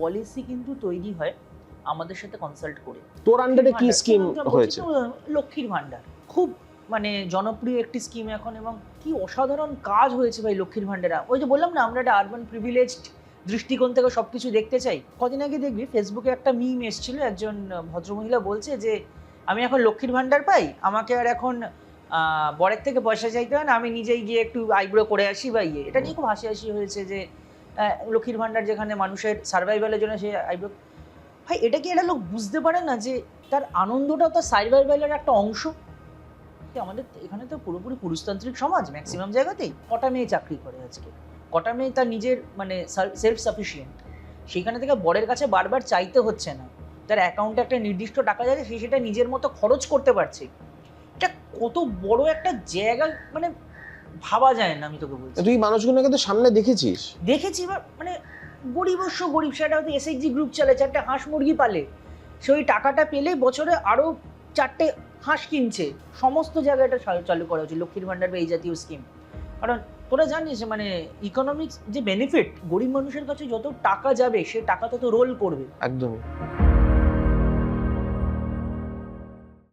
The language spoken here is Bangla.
পলিসি কিন্তু তৈরি হয় আমাদের সাথে কনসাল্ট করে। তোর আন্ডারে কি স্কিম হয়েছে? তো, লক্ষ্মীর ভান্ডার খুব মানে জনপ্রিয় একটি স্কিম এখন এবং কি অসাধারণ কাজ হয়েছে ভাই লক্ষ্মীর ভান্ডারা ওই যে বললাম না আমরা একটা আরবান প্রিভিলেজড দৃষ্টিকোণ থেকে সবকিছু দেখতে চাই। কদিন আগে দেখবি ফেসবুকে একটা মিম এসেছিল একজন ভদ্রমহিলা বলছে যে আমি এখন লক্ষ্মীর ভান্ডার পাই আমাকে আর এখন আহ, বরের থেকে পয়সা চাইতে হয় না আমি নিজেই গিয়ে একটু আইব্রো করে আসি বা ইয়ে। এটা নিয়ে খুব হাসি হাসি হয়েছে যে লক্ষ্মীর ভান্ডার যেখানে মানুষের সার্ভাইভালের জন্য সে ভাই, এটা কি এটা লোক বুঝতে পারে না যে তার আনন্দটা তার সার্ভাইভালের একটা অংশ? আমাদের এখানে তো পুরোপুরি পুরুষতান্ত্রিক সমাজ ম্যাক্সিমাম জায়গাতেই। কটা মেয়ে চাকরি করে আজকে? কটা মেয়ে তার নিজের মানে সেলফ সাফিসিয়েন্ট সেখানে থেকে বরের কাছে বারবার চাইতে হচ্ছে না। তার অ্যাকাউন্টে একটা নির্দিষ্ট টাকা যাচ্ছে, সে সেটা নিজের মতো খরচ করতে পারছে। এটা কত বড় একটা জায়গা মানে ভাবা যায় না আমি তোকে বলছি। তুই মানুষগুলোকে তো সামনে দেখেছিস? দেখেছি এবার মানে গরিবস্য গরিব সেটা হয়তো এসএইচজি গ্রুপ চলে চারটে হাঁস মুরগি পালে। সে ওই টাকাটা পেলে বছরে আরও চারটে হাঁস কিনছে। সমস্ত জায়গায় এটা চালু- করা হচ্ছে লক্ষ্মীর ভাণ্ডার বা এই জাতীয় স্কিম কারণ তোরা জানিস মানে ইকোনমিক্স যে বেনিফিট গরিব মানুষের কাছে যত টাকা যাবে সে টাকা তত রোল করবে। একদমই।